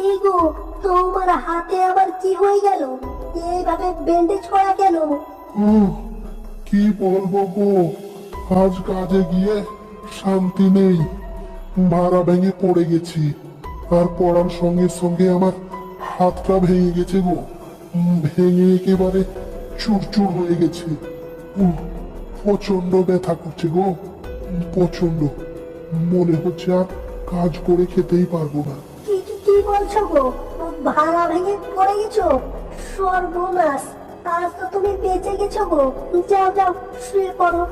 কি গো? তোমার হাতে আবার কি হয়ে গেল? এইভাবে ব্যান্ডেজ করা কেন? কি বলব গো? আজ কাজে গিয়ে শান্তি নেই। ভাড়া ভেঙে পড়ে গেছি। আর পড়ার সঙ্গে সঙ্গে আমার হাতটা ভেঙে গেছে গো। ভেঙে একেবারে চুরচুর হয়ে গেছে। প্রচণ্ড ব্যথা করছে গো। প্রচণ্ড মনে হচ্ছে আর কাজ করে খেতেই পারব না। বলছো গো? ভাড়া ভেঙে পড়ে গেছো? সর্বনাশ। আজ তো তুমি বেঁচে গেছো গো। যাও যাও শুয়ে পড়ো।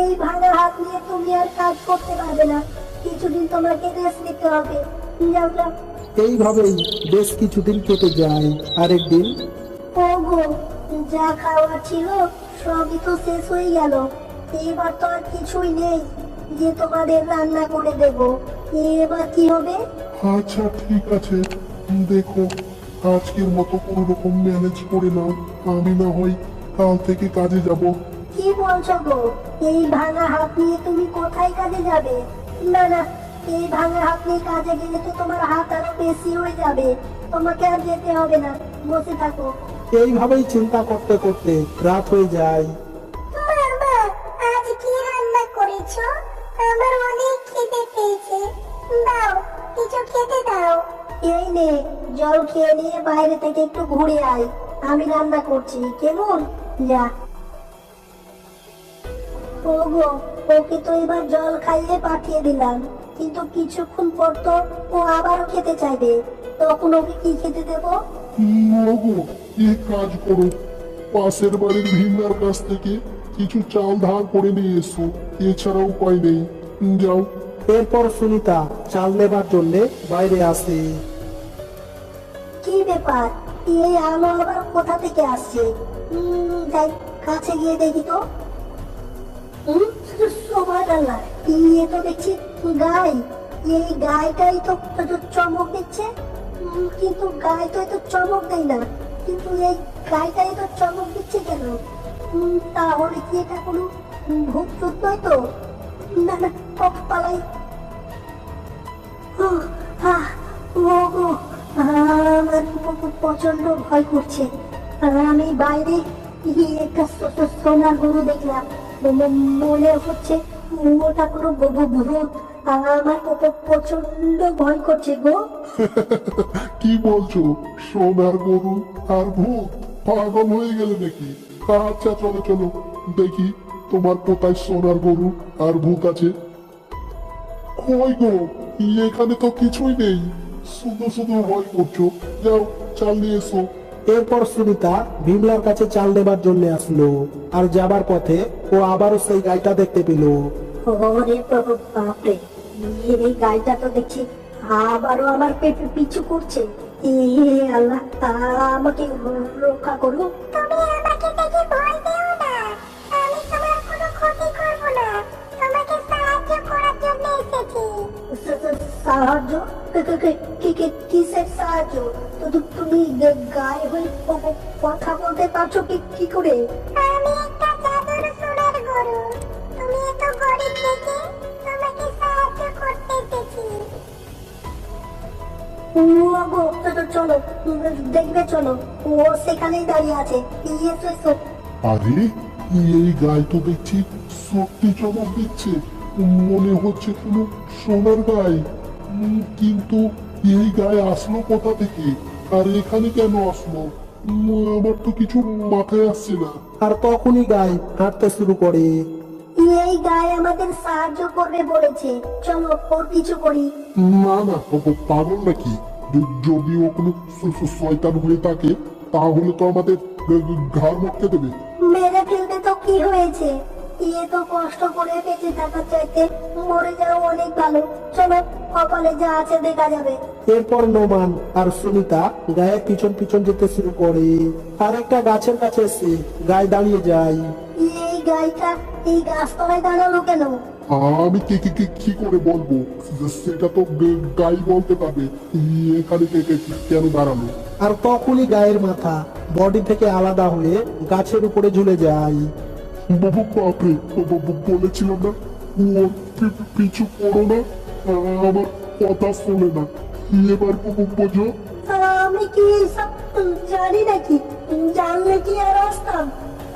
এই ভাঙা হাত নিয়ে তুমি আর কাজ করতে পারবে না। কিছুদিন তোমাকে রেস্ট নিতে হবে। যাও যাও। এইভাবেই বেশ কিছুদিন কেটে যায়। আরেকদিন ওগো যা খাওয়া ছিল সবই তো শেষ হয়ে গেল। এবার তো আর কিছুই নেই। যে তোমাদের রান্না করে দেব। এবার কি হবে? আচ্ছা ঠিক আছে। দেখো আজকের মতো কোনো রকম ম্যানেজ করে নাও। আমি না হয় কাল থেকে কাজে যাব। কি বলছো গো? এই ভাঙা হাত নিয়ে তুমি কোথায় কাজে যাবে? না না এই ভাঙা হাত নিয়ে কাজে গেলে তো তোমার হাত আরও বেশি হয়ে যাবে। তোমাকে আর যেতে হবে না। বসে থাকো। এইভাবেই চিন্তা করতে করতে রাত হয়ে যায়। নে। জল খেয়ে নিয়ে বাইরে থেকে একটু ঘুরে আয়। আমি রান্না করছি কেমন? যা। ওগো ওকে তো এবার জল খাইয়ে পাঠিয়ে দিলাম। কিন্তু কিছুক্ষণ পর তো ও আবারও খেতে চাইবে। তখন ওকে কি খেতে দেবো? ওগো এক কাজ করো? পাশের বাড়ির ভিন্নার কাছ থেকে কিছু চাল ধার করে নিয়ে এসো। এছাড়া উপায় নেই। যাও। এরপর সুনিতা চাল নেবার জন্য বাইরে আসে। ব্যাপার? এই আলো আবার কোথা থেকে আসছে? যাই কাছে গিয়ে দেখি তো। সুবহানাল্লাহ, ইয়ে চমক দেয় না। কিন্তু এই গাইটাই তো চমক দিচ্ছে কেন? তাহলে কি এটা নয় তো? না না পালাই। আহ, আমার প্রচণ্ড ভয় করছে। আমি বাইরে একটা সোনার গরু দেখলাম। মনে হচ্ছে ওটা কোনো ভূত। আমার প্রচণ্ড ভয় করছে গো। কি বলছো? সোনার গরু আর ভূত? পাগল হয়ে গেলে নাকি আচ্ছা চলো চলো। দেখি তোমার কোথায় সোনার গরু আর ভূত আছে। কই গো? এখানে তো কিছুই নেই। শুধু শুধু ভয় করছ। যাও চাল নিয়ে এসো। এরপর সুনিতা ভীমলার কাছে চাল নেবার জন্য আসলো। আর যাবার পথে ও আবারও সেই গাইটা দেখতে পেল। ওরে বাবা, বাপরে এই গাড়িটা তো দেখছি আবারও আমার পেটে পিছু করছে। এ আল্লাহ আমাকে রক্ষা করো। তুমি আমাকে দেখে ভয় পেও না। আমি তোমার কোনো ক্ষতি করব না। তোমাকে সাহায্য করার জন্য এসেছি। কিসের সাহায্য তো তুমি গায়ে হয়ে কথা বলতে পারছ কি করে আমি একটা জাদুর সোনার গরু তুমি এত গরিব দেখে তোমাকে সাহায্য করতে চলো দেখবে চলো ও সেখানেই দাঁড়িয়ে আছে আরে, এই গায়ে তো দেখছি সত্যি মনে হচ্ছে কোনো সোনার গায়ে কিন্তু এই গায়ে আসলো কোথা থেকে? আর এখানে কেন আসলো? আমার তো কিছু মাথায় আসছে না। আর তখনই গাই হাঁটতে শুরু করে। এই গায়ে আমাদের সাহায্য করবে বলেছে। চলো ওর কিছু করি। না না পাগল নাকি? যদি ও কোনো শয়তান হয়ে থাকে তাহলে তো আমাদের ঘাড় মটকে দেবে। মেরে ফেলতে তো কি হয়েছে? এ তো কষ্ট করে বেঁচে থাকার চাইতে মরে যাও অনেক ভালো। চলো কপালে যা আছে দেখা যাবে। এরপর নোমান আর সুনিতা গায়ের পিছন পিছন যেতে শুরু করে। আর একটা গাছের কাছে এসে গায়ে দাঁড়িয়ে যায়। এই গাইটা এই গাছতলায় দাঁড়াল কেন? আমি কি কি কি কি করে বলব? সেটা তো গাই বলতে পারবে। এখানে কে কে কেন দাঁড়াল? আর তখনই গায়ের মাথা বডি থেকে আলাদা হয়ে গাছের উপরে ঝুলে যায়। বাবু বাপরে ব- ব- ব- বলেছিলাম না? পিছু পড়ো না। আমার কথা শোনে না। এবার বাবু বোঝো? আমি কি এসব জানি নাকি? জানলে কি আর আসতাম?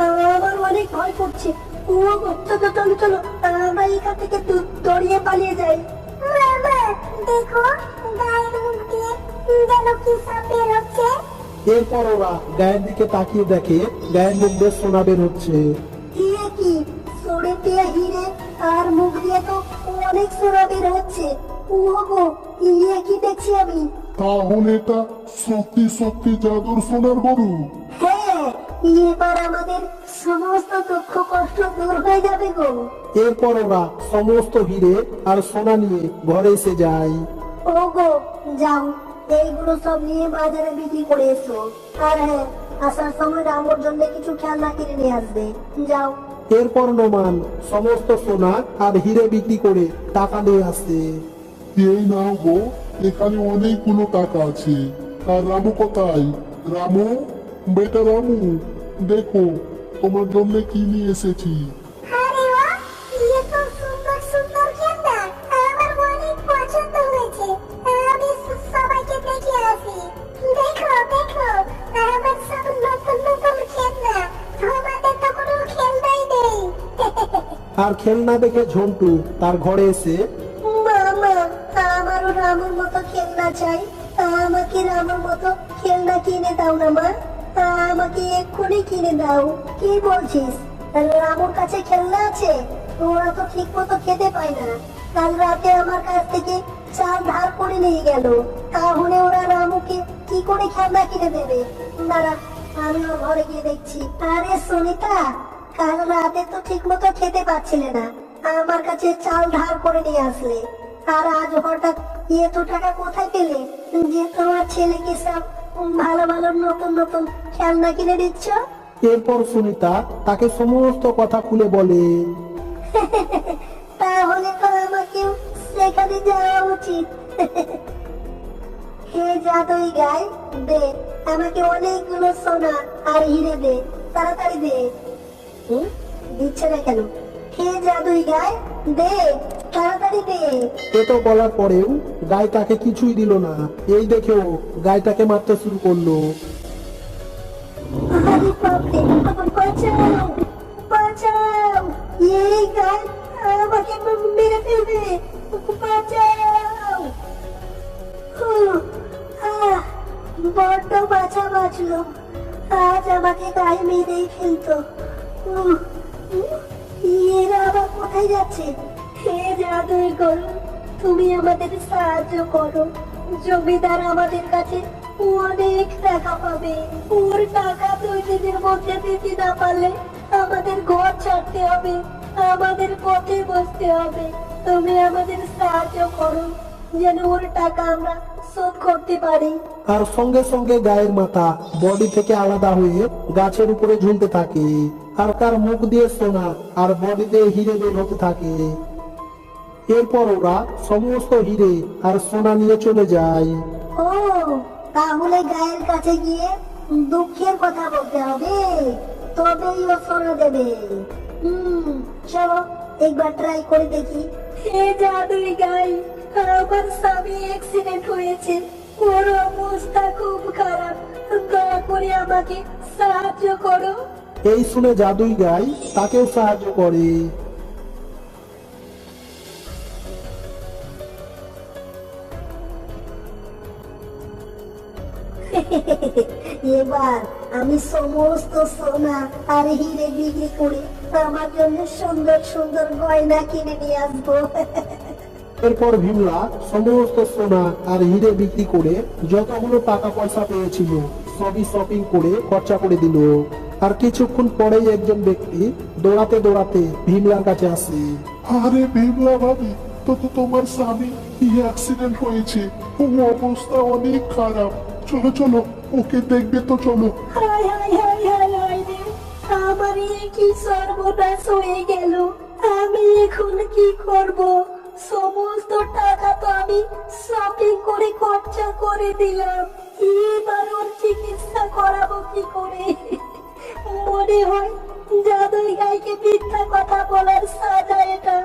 আমার অনেক ভয় করছে। ও চলো চলো চলো। আমরা এখান থেকে দৌড়িয়ে পালিয়ে যাই। দেখো গায়ের মুখ দিয়ে যেন কি সব হচ্ছে। এরপর ওরা গায়ের দিকে তাকিয়ে দেখে গায়ের মুখ দিয়ে সোনা বের হচ্ছে। ইয়ে কি? সরে দিয়ে হিরে আর মুখ দিয়ে তো অনেক সোনা বের হচ্ছে। ও গো ইয়ে কি দেখছি আমি? তাহলে এটা সত্যি সত্যি জাদুর সোনার গরু। হ্যাঁ এবার আমাদের সমস্ত দুঃখ কষ্ট দূর হয়ে যাবে গো। এরপর ওরা সমস্ত হিরে আর সোনা নিয়ে ঘরে এসে যায় ও গো যাও এইগুলো সব নিয়ে বাজারে বিক্রি করে এসো। আর হ্যাঁ আসার সময় রামোর জন্য কিছু খেলনা কিনে নিয়ে আসবে। যাও। এরপর নোমান সমস্ত সোনা আর হিরে বিক্রি করে টাকা নিয়ে আসে। এই নাও গো, এখানে অনেকগুলো টাকা আছে। আর রামু কোথায়? রামু? বেটা রামু, দেখো, তোমার জন্য কি নিয়ে এসেছি। আর খেলনা দেখে ঝন্টু তার ঘরে এসে আমারও মতো খেলনা চাই। আমাকে মতো খেলনা কিনে দাও না, মা। আমাকে এক্ষুনি কিনে দাও। কি বলছিস? রামুর কাছে খেলনা আছে? ওরা তো ঠিক মতো খেতে পায় না। কাল রাতে আমার কাছ থেকে চাল ধার করে নিয়ে গেল। তাহলে ওরা রামুকে কি করে খেলনা কিনে দেবে? দাঁড়া, আমি ওর ঘরে গিয়ে দেখছি। আরে, সুনিতা! কাল রাতে তো ঠিক মতো খেতে পাচ্ছিলে না। আমার কাছে চাল ধার করে নিয়ে আসলে। আর আজ হঠাৎ এত টাকা কোথায় পেলে? যে তোমার ছেলেকে সব ভালো ভালো নতুন নতুন খেলনা কিনে দিচ্ছ? এরপর সুনিতা তাকে সমস্ত কথা খুলে বলে তাহলে তো আমাকেও সেখানে যাওয়া উচিত। হে জাদুই গাই দে আমাকে অনেকগুলো সোনা আর হিরে দে তাড়াতাড়ি দে। হুম? দিচ্ছে না কেন? হে জাদুই গাই দে তাড়াতাড়ি দে। এত বলার পরেও গায়ে তাকে কিছুই দিল না। এই দেখেও গায়টাকে মারতে শুরু করল। আরে বাপরে বাঁচাও বাঁচাও এই গাই আমাকে মেরে ফেলবে। বাঁচাও বড্ড বাঁচা বাঁচলো। আজ আমাকে গায়ে মেরেই ফেলতো। এরা আবার কোথায় যাচ্ছে? হে জাদুই তুমি আমাদের সাহায্য করো। জমিদার আমাদের কাছে অনেক টাকা পাবে। ওর টাকা দুই দিনের মধ্যে দিতে না পারলে আমাদের ঘর ছাড়তে হবে, আমাদের পথে বসতে হবে। তুমি আমাদের সাহায্য করো, যেন ওর টাকা আমরা শোধ করতে পারি। আর সঙ্গে সঙ্গে গায়ের মাথা বডি থেকে আলাদা হয়ে গাছের উপরে ঝুলতে থাকে। আর তার মুখ দিয়ে সোনা আর বডি দিয়ে হিরে বের হতে থাকে। এরপর ওরা সমস্ত হিরে আর সোনা নিয়ে চলে যায়। ও তাহলে গায়ের কাছে গিয়ে দুঃখের কথা বলতে হবে। তবেই ও সোনা দেবে। হুম চলো একবার ট্রাই করে দেখি। হে জাদুই গাই আমার স্বামী অ্যাক্সিডেন্ট হয়েছে। ওর অবস্থা খুব খারাপ। দয়া করে আমাকে সাহায্য করো। এই শুনে জাদুই গাই তাকেও সাহায্য করে। এবার আমি সমস্ত সোনা আর হিরে বিক্রি করে আমার জন্য সুন্দর সুন্দর গয়না কিনে নিয়ে আসব। এরপর ভীমলা সমস্ত সোনা আর হিরে বিক্রি করে যতগুলো টাকা পয়সা পেয়েছিল সবই শপিং করে খরচা করে দিল। আর কিছুক্ষণ পরেই একজন ব্যক্তি দৌড়াতে দৌড়াতে ভীমলার কাছে আসে। আরে বিমলা ভাবি তো তো তোমার স্বামী কি অ্যাক্সিডেন্ট হয়েছে? ও অবস্থা অনেক খারাপ। চলো চলো ওকে দেখবে তো চলো। হায় হায় হায় হায় হায় রে আমার কি সর্বনাশ হয়ে গেল। আমি এখন কি করব? সমস্ত টাকা তো আমি শপিং করে খরচা করে দিলাম। এবার ওর চিকিৎসা করাবো কি করে? মনে হয় জাদুই গাইকে মিথ্যা কথা বলার সাজা এটা।